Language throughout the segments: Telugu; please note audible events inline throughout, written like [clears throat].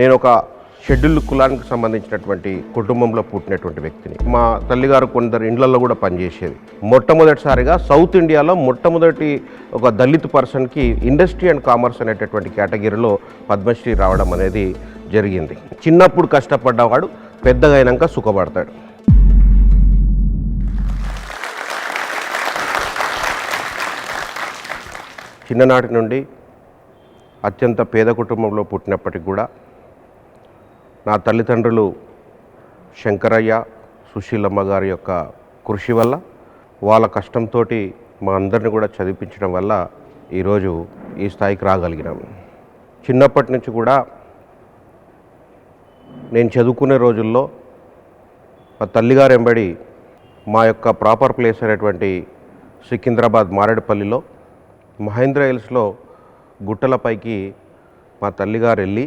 నేను ఒక షెడ్యూల్ కులానికి సంబంధించినటువంటి కుటుంబంలో పుట్టినటువంటి వ్యక్తిని. మా తల్లిగారు కొందరు ఇండ్లలో కూడా పనిచేసేది మొట్టమొదటిసారిగా సౌత్ ఇండియాలో మొట్టమొదటి ఒక దళిత్ పర్సన్కి ఇండస్ట్రీ అండ్ కామర్స్ అనేటటువంటి కేటగిరీలో పద్మశ్రీ రావడం అనేది జరిగింది. చిన్నప్పుడు కష్టపడ్డవాడు పెద్దగా అయినాక సుఖపడతాడు. చిన్ననాటి నుండి అత్యంత పేద కుటుంబంలో పుట్టినప్పటికి కూడా నా తల్లిదండ్రులు శంకరయ్య సుశీలమ్మ గారి యొక్క కృషి వల్ల వాళ్ళ కష్టంతో మా అందరిని కూడా చదివించడం వల్ల ఈరోజు ఈ స్థాయికి రాగలిగినాము చిన్నప్పటి నుంచి కూడా నేను చదువుకునే రోజుల్లో మా తల్లిగారు ఎంబడి మా యొక్క ప్రాపర్ ప్లేస్ అయినటువంటి సికింద్రాబాద్ మారేడుపల్లిలో మహేంద్ర హిల్స్లో గుట్టలపైకి మా తల్లిగారు వెళ్ళి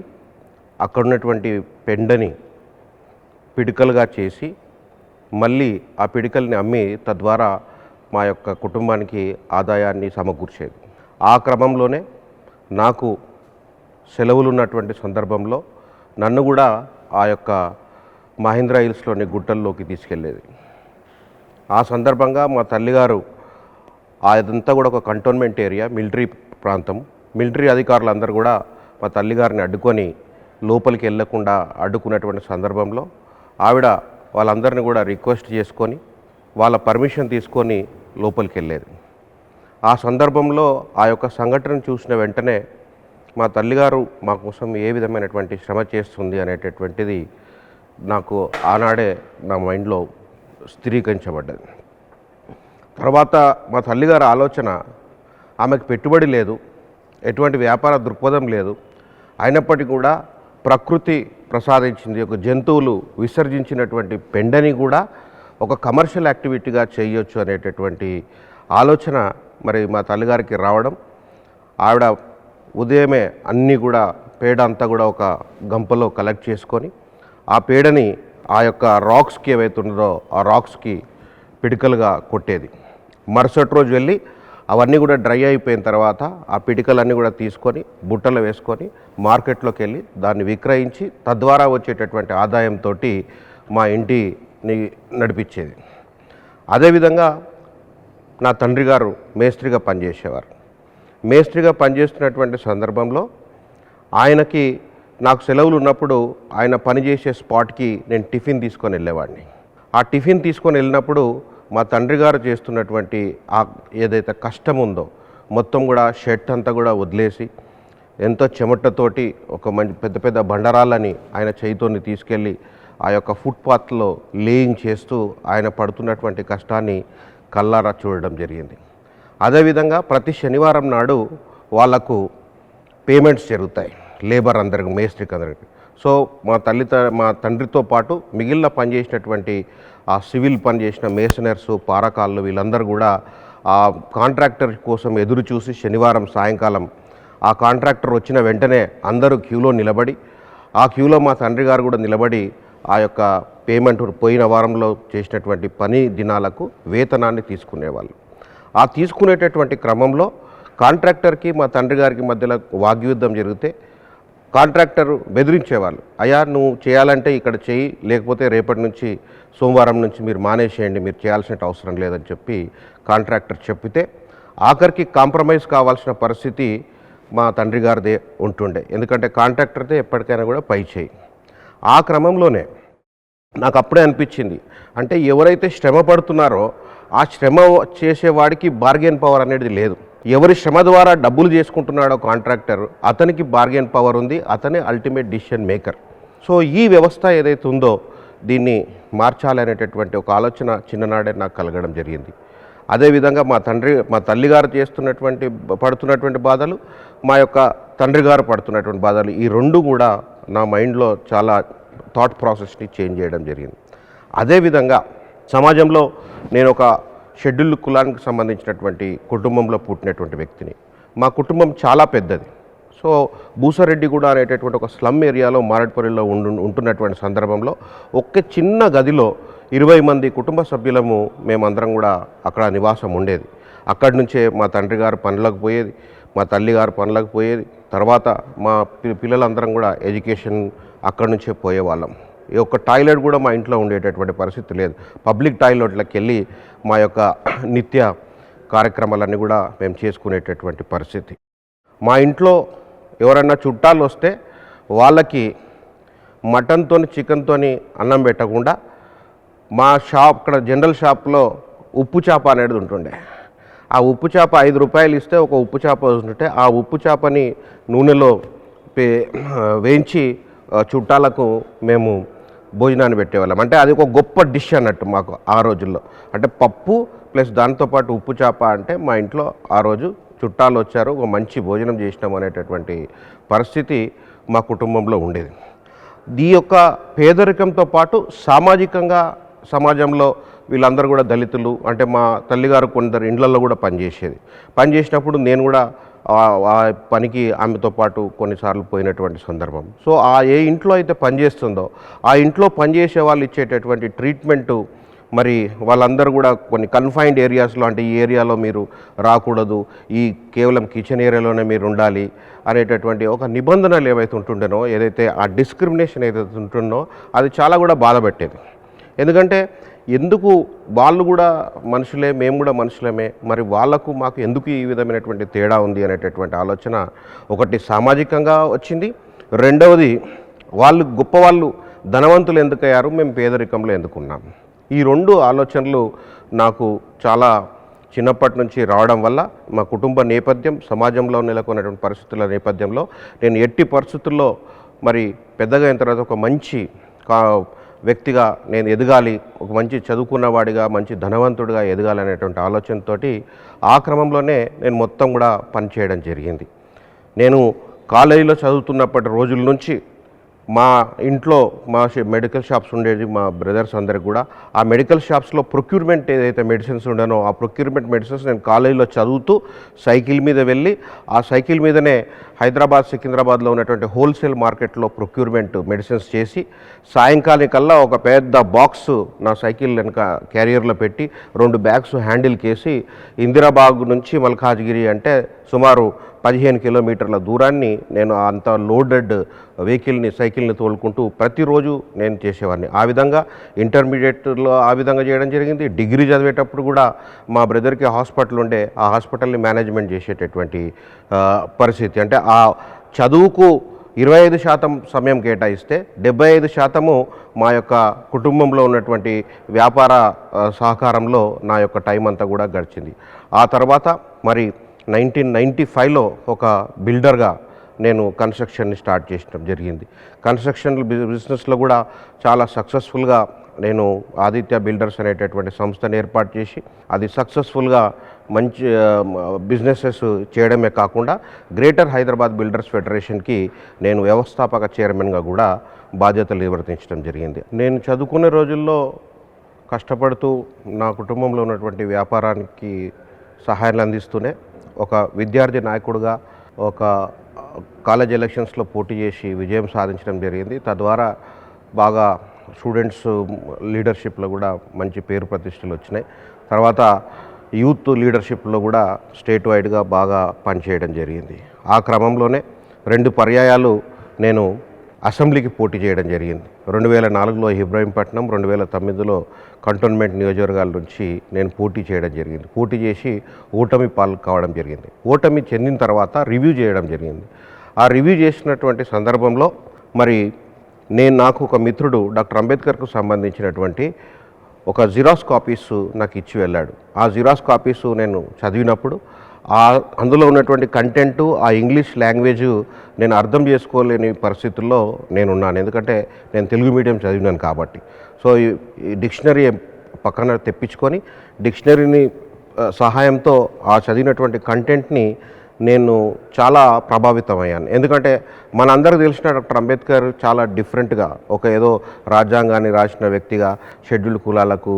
అక్కడ ఉన్నటువంటి పెండని పిడికలుగా చేసి మళ్ళీ ఆ పిడికల్ని అమ్మి తద్వారా మా యొక్క కుటుంబానికి ఆదాయాన్ని సమకూర్చేది. ఆ క్రమంలోనే నాకు సెలవులు ఉన్నటువంటి సందర్భంలో నన్ను కూడా ఆ యొక్క మహేంద్ర హిల్స్లోని గుట్టల్లోకి తీసుకెళ్ళేది ఆ సందర్భంగా మా తల్లిగారు అదంతా కూడా ఒక కంటోన్మెంట్ ఏరియా మిలిటరీ ప్రాంతం. మిలిటరీ అధికారులందరూ కూడా మా తల్లిగారిని అడ్డుకొని లోపలికి వెళ్ళకుండా అడ్డుకున్నటువంటి సందర్భంలో ఆవిడ వాళ్ళందరిని కూడా రిక్వెస్ట్ చేసుకొని వాళ్ళ పర్మిషన్ తీసుకొని లోపలికి వెళ్ళేది. ఆ సందర్భంలో ఆ యొక్క సంఘటన చూసిన వెంటనే మా తల్లిగారు మా కోసం ఏ విధమైనటువంటి శ్రమ చేస్తుంది అనేటటువంటిది నాకు ఆనాడే నా మైండ్లో స్థిరీకరించబడ్డది. తర్వాత మా తల్లిగారి ఆలోచన ఆమెకు పెట్టుబడి లేదు ఎటువంటి వ్యాపార దృక్పథం లేదు. అయినప్పటికీ కూడా ప్రకృతి ప్రసాదించింది ఒక జంతువులు విసర్జించినటువంటి పెండని కూడా ఒక కమర్షియల్ యాక్టివిటీగా చేయొచ్చు అనేటటువంటి ఆలోచన మరి మా తల్లిగారికి రావడం. ఆవిడ ఉదయమే అన్నీ కూడా పేడ అంతా కూడా ఒక గంపలో కలెక్ట్ చేసుకొని ఆ పేడని ఆ యొక్క రాక్స్కి ఏవైతే ఉన్నదో ఆ రాక్స్కి పిడికలుగా కొట్టేది. మరుసటి రోజు వెళ్ళి అవన్నీ కూడా డ్రై అయిపోయిన తర్వాత ఆ పిటికలన్నీ కూడా తీసుకొని బుట్టలు వేసుకొని మార్కెట్లోకి వెళ్ళి దాన్ని విక్రయించి తద్వారా వచ్చేటటువంటి ఆదాయంతో మా ఇంటిని నడిపించేది. అదేవిధంగా నా తండ్రి గారు మేస్త్రిగా పనిచేసేవారు. మేస్త్రిగా పనిచేస్తున్నటువంటి సందర్భంలో ఆయనకి నాకు సెలవులు ఉన్నప్పుడు ఆయన పనిచేసే స్పాట్కి నేను టిఫిన్ తీసుకొని వెళ్ళేవాడిని. ఆ టిఫిన్ తీసుకొని వెళ్ళినప్పుడు మా తండ్రి గారు చేస్తున్నటువంటి ఆ ఏదైతే కష్టం ఉందో మొత్తం కూడా షెడ్ అంతా కూడా వదిలేసి ఎంతో చెమటతోటి ఒక మంచి పెద్ద పెద్ద బండరాళ్ళని ఆయన చేయితోని తీసుకెళ్ళి ఆ యొక్క ఫుట్పాత్లో లేయింగ్ చేస్తూ ఆయన పడుతున్నటువంటి కష్టాన్ని కల్లారా చూడడం జరిగింది. అదేవిధంగా ప్రతి శనివారం నాడు వాళ్ళకు పేమెంట్స్ జరుగుతాయి. లేబర్ అందరికి మేస్త్రికి అందరికి. సో మా తల్లి మా తండ్రితో పాటు మిగిలిన పనిచేసినటువంటి ఆ సివిల్ పని చేసిన మేసనర్స్ పారకాళ్ళు వీళ్ళందరూ కూడా ఆ కాంట్రాక్టర్ కోసం ఎదురు చూసి శనివారం సాయంకాలం ఆ కాంట్రాక్టర్ వచ్చిన వెంటనే అందరూ క్యూలో నిలబడి ఆ క్యూలో మా తండ్రి గారు కూడా నిలబడి ఆ యొక్క పేమెంట్ పోయిన వారంలో చేసినటువంటి పని దినాలకు వేతనాన్ని తీసుకునేవాళ్ళు. ఆ తీసుకునేటటువంటి క్రమంలో కాంట్రాక్టర్కి మా తండ్రి గారికి మధ్యలో వాగ్యుద్ధం జరిగితే కాంట్రాక్టర్ బెదిరించేవాళ్ళు అయ్యా నువ్వు చేయాలంటే ఇక్కడ చేయి లేకపోతే రేపటి నుంచి సోమవారం నుంచి మీరు మానేసేయండి మీరు చేయాల్సిన అవసరం లేదని చెప్పి కాంట్రాక్టర్ చెప్పితే ఆఖరికి కాంప్రమైజ్ కావాల్సిన పరిస్థితి మా తండ్రి గారిదే ఉంటుండే. ఎందుకంటే కాంట్రాక్టర్దే ఎప్పటికైనా కూడా పై చేయి. ఆ క్రమంలోనే నాకు అప్పుడే అనిపించింది. అంటే ఎవరైతే శ్రమ పడుతున్నారో ఆ శ్రమ చేసేవాడికి బార్గెన్ పవర్ అనేది లేదు. ఎవరి శ్రమ ద్వారా డబ్బులు చేసుకుంటున్నాడో కాంట్రాక్టర్ అతనికి బార్గెన్ పవర్ ఉంది అతనే అల్టిమేట్ డిసిషన్ మేకర్ సో ఈ వ్యవస్థ ఏదైతే ఉందో దీన్ని మార్చాలనేటటువంటి ఒక ఆలోచన చిన్ననాడే నాకు కలగడం జరిగింది. అదేవిధంగా మా తండ్రి మా తల్లిగారు చేస్తున్నటువంటి పడుతున్నటువంటి బాధలు మా యొక్క తండ్రి గారు పడుతున్నటువంటి బాధలు ఈ రెండు కూడా నా మైండ్లో చాలా థాట్ ప్రాసెస్ని చేంజ్ చేయడం జరిగింది. అదేవిధంగా సమాజంలో నేను ఒక షెడ్యూల్ కులానికి సంబంధించినటువంటి కుటుంబంలో పుట్టినటువంటి వ్యక్తిని. మా కుటుంబం చాలా పెద్దది. సో భూసారెడ్డి కూడా అనేటటువంటి ఒక స్లమ్ ఏరియాలో మారడ్పల్లిలో ఉండు ఉంటున్నటువంటి సందర్భంలో ఒక్క చిన్న గదిలో ఇరవై మంది కుటుంబ సభ్యులము మేమందరం కూడా అక్కడ నివాసం ఉండేది. అక్కడి నుంచే మా తండ్రి గారు పనులకు పోయేది మా తల్లి గారు పనులకు పోయేది తర్వాత మా పిల్లలందరం కూడా ఎడ్యుకేషన్ అక్కడి నుంచే పోయేవాళ్ళం. యొక్క టాయిలెట్ కూడా మా ఇంట్లో ఉండేటటువంటి పరిస్థితి లేదు. పబ్లిక్ టాయిలెట్లకు వెళ్ళి మా యొక్క [clears throat] నిత్య కార్యక్రమాలన్నీ కూడా మేము చేసుకునేటటువంటి పరిస్థితి. మా ఇంట్లో ఎవరన్నా చుట్టాలు వస్తే వాళ్ళకి మటన్తో చికెన్తోని అన్నం పెట్టకుండా మా షాప్ ఇక్కడ జనరల్ షాప్లో ఉప్పు చేప అనేది ఉంటుండే. ఆ ఉప్పు చేప ఐదు రూపాయలు ఇస్తే ఒక ఉప్పు చేప ఉంటుంటే ఆ ఉప్పు చేపని నూనెలో పే [clears throat] వేయించి చుట్టాలకు మేము భోజనాన్ని పెట్టేవాళ్ళం. అంటే అది ఒక గొప్ప డిష్ అన్నట్టు మాకు ఆ రోజుల్లో. అంటే పప్పు ప్లస్ దాంతోపాటు ఉప్పు చేప అంటే మా ఇంట్లో ఆ రోజు చుట్టాలు వచ్చారు ఒక మంచి భోజనం చేసినాం అనేటటువంటి పరిస్థితి మా కుటుంబంలో ఉండేది. ఈ యొక్క పేదరికంతో పాటు సామాజికంగా సమాజంలో వీళ్ళందరూ కూడా దళితులు అంటే మా తల్లిగారు కొందరు ఇండ్లలో కూడా పనిచేసేది. పనిచేసినప్పుడు నేను కూడా ఆ- పనికి ఆమెతో పాటు కొన్నిసార్లు పోయినటువంటి సందర్భం. సో ఆ ఏ ఇంట్లో అయితే పనిచేస్తుందో ఆ ఇంట్లో పనిచేసే వాళ్ళు ఇచ్చేటటువంటి ట్రీట్మెంటు మరి వాళ్ళందరూ కూడా కొన్ని కన్ఫైన్డ్ ఏరియాస్లో అంటే ఈ ఏరియాలో మీరు రాకూడదు ఈ కేవలం కిచెన్ ఏరియాలోనే మీరు ఉండాలి అనేటటువంటి ఒక నిబంధనలు ఏవైతే ఉంటుండేనో ఏదైతే ఆ డిస్క్రిమినేషన్ ఏదైతే ఉంటుందో అది చాలా కూడా బాధపెట్టేది ఎందుకంటే ఎందుకు వాళ్ళు కూడా మనుషులే మేము కూడా మనుషులమే మరి వాళ్ళకు మాకు ఎందుకు ఈ విధమైనటువంటి తేడా ఉంది అనేటటువంటి ఆలోచన ఒకటి సామాజికంగా వచ్చింది. రెండవది వాళ్ళు గొప్పవాళ్ళు ధనవంతులు ఎందుకయ్యారు? మేము పేదరికంలో ఎందుకున్నాం? ఈ రెండు ఆలోచనలు నాకు చాలా చిన్నప్పటి నుంచి రావడం వల్ల మా కుటుంబ నేపథ్యం సమాజంలో నెలకొన్నటువంటి పరిస్థితుల నేపథ్యంలో నేను ఎట్టి పరిస్థితుల్లో మరి పెద్దగా అయిన తర్వాత ఒక మంచి కా వ్యక్తిగా నేను ఎదగాలి ఒక మంచి చదువుకున్నవాడిగా మంచి ధనవంతుడిగా ఎదగాలి అనేటువంటి ఆలోచనతో ఆ క్రమంలోనే నేను మొత్తం కూడా పనిచేయడం జరిగింది. నేను కాలేజీలో చదువుతున్నప్పటి రోజుల నుంచి మా ఇంట్లో మా మెడికల్ షాప్స్ ఉండేది మా బ్రదర్స్ అందరికి కూడా. ఆ మెడికల్ షాప్స్లో ప్రొక్యూర్మెంట్ ఏదైతే మెడిసిన్స్ ఉండనో ఆ ప్రొక్యూర్మెంట్ మెడిసిన్స్ నేను కాలేజీలో చదువుతూ సైకిల్ మీద వెళ్ళి ఆ సైకిల్ మీదనే హైదరాబాద్ సికింద్రాబాద్లో ఉన్నటువంటి హోల్సేల్ మార్కెట్లో ప్రొక్యూర్మెంట్ మెడిసిన్స్ చేసి సాయంకాలం కల్లా ఒక పెద్ద బాక్స్ నా సైకిల్ వెనుక క్యారియర్లో పెట్టి రెండు బ్యాగ్స్ హ్యాండిల్ కేసి ఇందిరాబాగ్ నుంచి మల్కాజ్గిరి అంటే సుమారు పదిహేను కిలోమీటర్ల దూరాన్ని నేను అంత లోడెడ్ వెహికల్ని సైకిల్ని తోలుకుంటూ ప్రతిరోజు నేను చేసేవాడిని. ఆ విధంగా ఇంటర్మీడియట్లో ఆ విధంగా చేయడం జరిగింది. డిగ్రీ చదివేటప్పుడు కూడా మా బ్రదర్కి హాస్పిటల్ ఉండే ఆ హాస్పిటల్ని మేనేజ్మెంట్ చేసేటటువంటి పరిస్థితి. అంటే ఆ చదువుకు ఇరవై ఐదు శాతం సమయం కేటాయిస్తే డెబ్బై ఐదు శాతము మా యొక్క కుటుంబంలో ఉన్నటువంటి వ్యాపార సహకారంలో నా యొక్క టైం అంతా కూడా గడిచింది. ఆ తర్వాత మరి నైన్టీన్ నైంటీ ఫైవ్లో ఒక బిల్డర్గా నేను కన్స్ట్రక్షన్ని స్టార్ట్ చేయడం జరిగింది. కన్స్ట్రక్షన్ బిజినెస్లో కూడా చాలా సక్సెస్ఫుల్గా నేను ఆదిత్య బిల్డర్స్ అనేటటువంటి సంస్థను ఏర్పాటు చేసి అది సక్సెస్ఫుల్గా మంచి బిజినెసెస్ చేయడమే కాకుండా గ్రేటర్ హైదరాబాద్ బిల్డర్స్ ఫెడరేషన్కి నేను వ్యవస్థాపక చైర్మన్గా కూడా బాధ్యతలు నిర్వర్తించడం జరిగింది. నేను చదువుకునే రోజుల్లో కష్టపడుతూ నా కుటుంబంలో ఉన్నటువంటి వ్యాపారానికి సహాయాలు అందిస్తూనే ఒక విద్యార్థి నాయకుడిగా ఒక కాలేజ్ ఎలక్షన్స్లో పోటీ చేసి విజయం సాధించడం జరిగింది. తద్వారా బాగా స్టూడెంట్స్ లీడర్షిప్లో కూడా మంచి పేరు ప్రతిష్టలు వచ్చినాయి. తర్వాత యూత్ లీడర్షిప్లో కూడా స్టేట్ వైడ్గా బాగా పనిచేయడం జరిగింది. ఆ క్రమంలోనే రెండు పర్యాయాలు నేను అసెంబ్లీకి పోటీ చేయడం జరిగింది. రెండు వేల నాలుగులో ఇబ్రాహీంపట్నం రెండు వేల తొమ్మిదిలో కంటోన్మెంట్ నియోజకవర్గాల నుంచి నేను పోటీ చేయడం జరిగింది. పోటీ చేసి ఓటమి పాలు కావడం జరిగింది. ఓటమి చెందిన తర్వాత రివ్యూ చేయడం జరిగింది. ఆ రివ్యూ చేసినటువంటి సందర్భంలో మరి నేను నాకు ఒక మిత్రుడు డాక్టర్ అంబేద్కర్కు సంబంధించినటువంటి ఒక జిరాక్స్ కాపీస్ నాకు ఇచ్చి వెళ్ళాడు. ఆ జిరాక్స్ కాపీస్ నేను చదివినప్పుడు ఆ అందులో ఉన్నటువంటి కంటెంటు ఆ ఇంగ్లీష్ లాంగ్వేజ్ నేను అర్థం చేసుకోలేని పరిస్థితుల్లో నేను ఉన్నాను ఎందుకంటే నేను తెలుగు మీడియం చదివినాను కాబట్టి. సో ఈ డిక్షనరీ పక్కన తెప్పించుకొని డిక్షనరీని సహాయంతో ఆ చదివినటువంటి కంటెంట్ని నేను చాలా ప్రభావితమయ్యాను. ఎందుకంటే మనందరికీ తెలిసిన డాక్టర్ అంబేద్కర్ చాలా డిఫరెంట్గా ఒక ఏదో రాజ్యాంగాన్ని రాసిన వ్యక్తిగా షెడ్యూల్ కులాలకు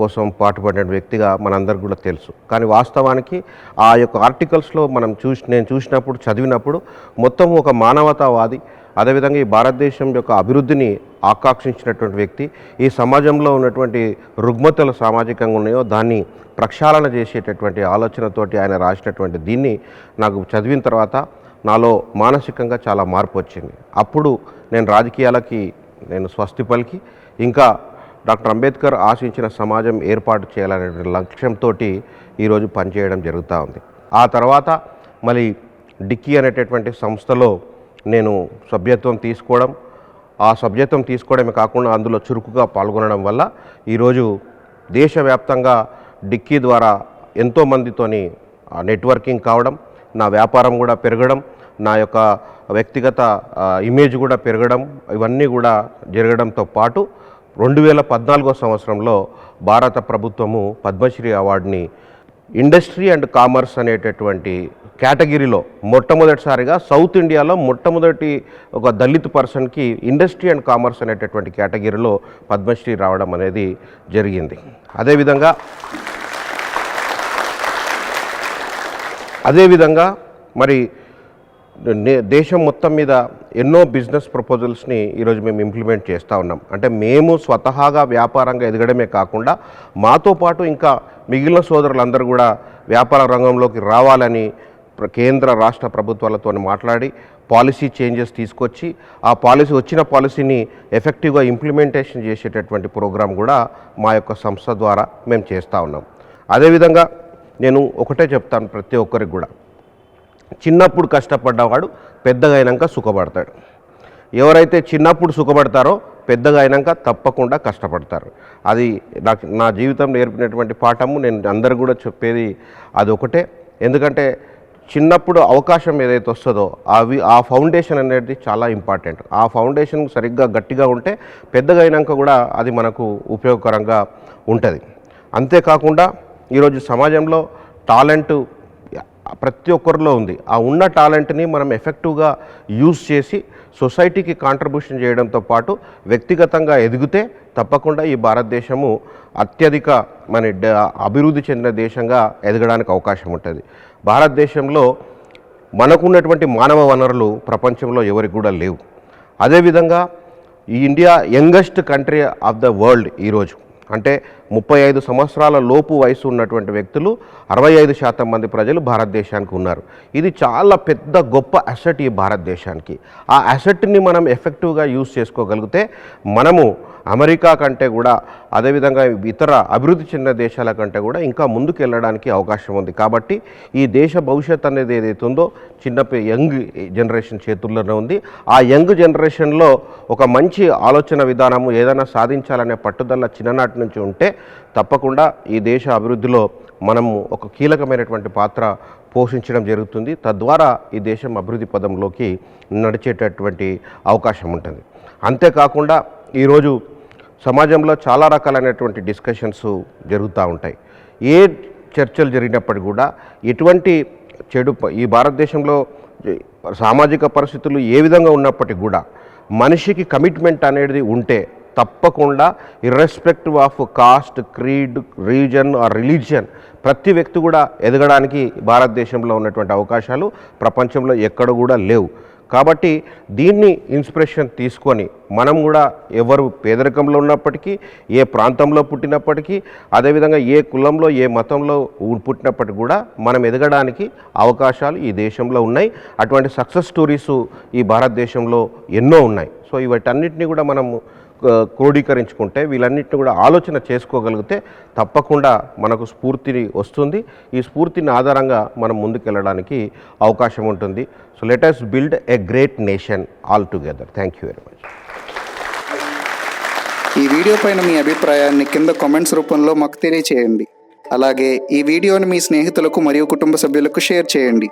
కోసం పాటుపడిన వ్యక్తిగా మనందరికీ కూడా తెలుసు. కానీ వాస్తవానికి ఆ యొక్క ఆర్టికల్స్లో మనం చూసి నేను చూసినప్పుడు చదివినప్పుడు మొత్తం ఒక మానవతావాది అదేవిధంగా ఈ భారతదేశం యొక్క అభివృద్ధిని ఆకాంక్షించినటువంటి వ్యక్తి ఈ సమాజంలో ఉన్నటువంటి రుగ్మతలు సామాజికంగా ఉన్నాయో దాన్ని ప్రక్షాళన చేసేటటువంటి ఆలోచనతోటి ఆయన రాసినటువంటి దీన్ని నాకు చదివిన తర్వాత నాలో మానసికంగా చాలా మార్పు వచ్చింది. అప్పుడు నేను రాజకీయాలకి నేను స్వస్తి పలికి ఇంకా డాక్టర్ అంబేద్కర్ ఆశించిన సమాజం ఏర్పాటు చేయాలనే లక్ష్యంతో ఈరోజు పనిచేయడం జరుగుతూ ఉంది. ఆ తర్వాత మళ్ళీ డిక్కీ అనేటటువంటి సంస్థలో నేను సభ్యత్వం తీసుకోవడం ఆ సభ్యత్వం తీసుకోవడమే కాకుండా అందులో చురుకుగా పాల్గొనడం వల్ల ఈరోజు దేశవ్యాప్తంగా డిక్కీ ద్వారా ఎంతోమందితోని నెట్వర్కింగ్ కావడం నా వ్యాపారం కూడా పెరగడం నా యొక్క వ్యక్తిగత ఇమేజ్ కూడా పెరగడం ఇవన్నీ కూడా జరగడంతో పాటు రెండు వేల పద్నాలుగో సంవత్సరంలో భారత ప్రభుత్వము పద్మశ్రీ అవార్డుని ఇండస్ట్రీ అండ్ కామర్స్ అనేటటువంటి కేటగిరీలో మొట్టమొదటిసారిగా సౌత్ ఇండియాలో మొట్టమొదటి ఒక దళిత్ పర్సన్కి ఇండస్ట్రీ అండ్ కామర్స్ అనేటటువంటి కేటగిరీలో పద్మశ్రీ రావడం అనేది జరిగింది. అదేవిధంగా అదేవిధంగా మరి నే- దేశం మొత్తం మీద ఎన్నో బిజినెస్ ప్రపోజల్స్ని ఈరోజు మేము ఇంప్లిమెంట్ చేస్తూ ఉన్నాం. అంటే మేము స్వతహాగా వ్యాపారంగా ఎదగడమే కాకుండా మాతో పాటు ఇంకా మిగిలిన సోదరులందరూ కూడా వ్యాపార రంగంలోకి రావాలని కేంద్ర రాష్ట్ర ప్రభుత్వాలతో మాట్లాడి పాలసీ చేంజెస్ తీసుకొచ్చి ఆ పాలసీ వచ్చిన పాలసీని ఎఫెక్టివ్గా ఇంప్లిమెంటేషన్ చేసేటటువంటి ప్రోగ్రాం కూడా మా యొక్క సంస్థ ద్వారా మేము చేస్తూ ఉన్నాం. అదేవిధంగా నేను ఒకటే చెప్తాను ప్రతి ఒక్కరికి కూడా. చిన్నప్పుడు కష్టపడ్డవాడు పెద్దగా అయినాక సుఖపడతాడు. ఎవరైతే చిన్నప్పుడు సుఖపడతారో పెద్దగా అయినాక తప్పకుండా కష్టపడతారు. అది నాకు నా జీవితం నేర్పినటువంటి పాఠము నేను అందరు కూడా చెప్పేది అది ఒకటే ఎందుకంటే చిన్నప్పుడు అవకాశం ఏదైతే వస్తుందో అవి ఆ ఫౌండేషన్ అనేది చాలా ఇంపార్టెంట్. ఆ ఫౌండేషన్ సరిగ్గా గట్టిగా ఉంటే పెద్దగా అయినాక కూడా అది మనకు ఉపయోగకరంగా ఉంటుంది. అంతేకాకుండా ఈరోజు సమాజంలో టాలెంట్ ప్రతి ఒక్కరిలో ఉంది. ఆ ఉన్న టాలెంట్ని మనం ఎఫెక్టివ్గా యూజ్ చేసి సొసైటీకి కాంట్రిబ్యూషన్ చేయడంతో పాటు వ్యక్తిగతంగా ఎదిగితే తప్పకుండా ఈ భారతదేశము అత్యధిక మన అభివృద్ధి చెందిన దేశంగా ఎదగడానికి అవకాశం ఉంటుంది. భారతదేశంలో మనకున్నటువంటి మానవ వనరులు ప్రపంచంలో ఎవరికి కూడా లేవు. అదేవిధంగా ఈ India youngest country of the world ఈరోజు. అంటే ముప్పై ఐదు సంవత్సరాల లోపు వయసు ఉన్నటువంటి వ్యక్తులు అరవై ఐదు శాతం మంది ప్రజలు భారతదేశానికి ఉన్నారు. ఇది చాలా పెద్ద గొప్ప అసెట్ ఈ భారతదేశానికి. ఆ అసెట్ని మనం ఎఫెక్టివ్గా యూజ్ చేసుకోగలిగితే మనము అమెరికా కంటే కూడా అదేవిధంగా ఇతర అభివృద్ధి చెందిన దేశాల కంటే కూడా ఇంకా ముందుకు వెళ్ళడానికి అవకాశం ఉంది. కాబట్టి ఈ దేశ భవిష్యత్ అనేది ఏదైతే ఉందో చిన్న యంగ్ జనరేషన్ చేతుల్లోనే ఉంది. ఆ యంగ్ జనరేషన్లో ఒక మంచి ఆలోచన విధానము ఏదైనా సాధించాలనే పట్టుదల చిన్ననాటి నుంచి ఉంటే తప్పకుండా ఈ దేశ అభివృద్ధిలో మనము ఒక కీలకమైనటువంటి పాత్ర పోషించడం జరుగుతుంది. తద్వారా ఈ దేశం అభివృద్ధి పదంలోకి నడిచేటటువంటి అవకాశం ఉంటుంది. అంతేకాకుండా ఈరోజు సమాజంలో చాలా రకాలైనటువంటి డిస్కషన్స్ జరుగుతూ ఉంటాయి. ఏ చర్చలు జరిగినప్పటికీ కూడా ఎటువంటి చెడు ఈ భారతదేశంలో సామాజిక పరిస్థితులు ఏ విధంగా ఉన్నప్పటికీ కూడా మనిషికి కమిట్మెంట్ అనేది ఉంటే తప్పకుండా irrespective of caste creed region or religion ప్రతి వ్యక్తి కూడా ఎదగడానికి భారతదేశంలో ఉన్నటువంటి అవకాశాలు ప్రపంచంలో ఎక్కడ కూడా లేవు. కాబట్టి దీన్ని ఇన్స్పిరేషన్ తీసుకొని మనం కూడా ఎవరు పేదరికంలో ఉన్నప్పటికీ ఏ ప్రాంతంలో పుట్టినప్పటికీ అదేవిధంగా ఏ కులంలో ఏ మతంలో పుట్టినప్పటికీ కూడా మనం ఎదగడానికి అవకాశాలు ఈ దేశంలో ఉన్నాయి. అటువంటి సక్సెస్ స్టోరీస్ ఈ భారతదేశంలో ఎన్నో ఉన్నాయి. సో ఇవటన్నిటిని కూడా మనము క్రోడీకరించుకుంటే వీళ్ళన్నింటిని కూడా ఆలోచన చేసుకోగలిగితే తప్పకుండా మనకు స్ఫూర్తిని వస్తుంది. ఈ స్ఫూర్తిని ఆధారంగా మనం ముందుకెళ్ళడానికి అవకాశం ఉంటుంది. So let build a great nation all together thank you very much ఈ వీడియో పైన మీ అభిప్రాయాన్ని కింద కామెంట్స్ రూపంలో మాకు తెలియచేయండి. అలాగే ఈ వీడియోని మీ స్నేహితులకు మరియు కుటుంబ సభ్యులకు షేర్ చేయండి.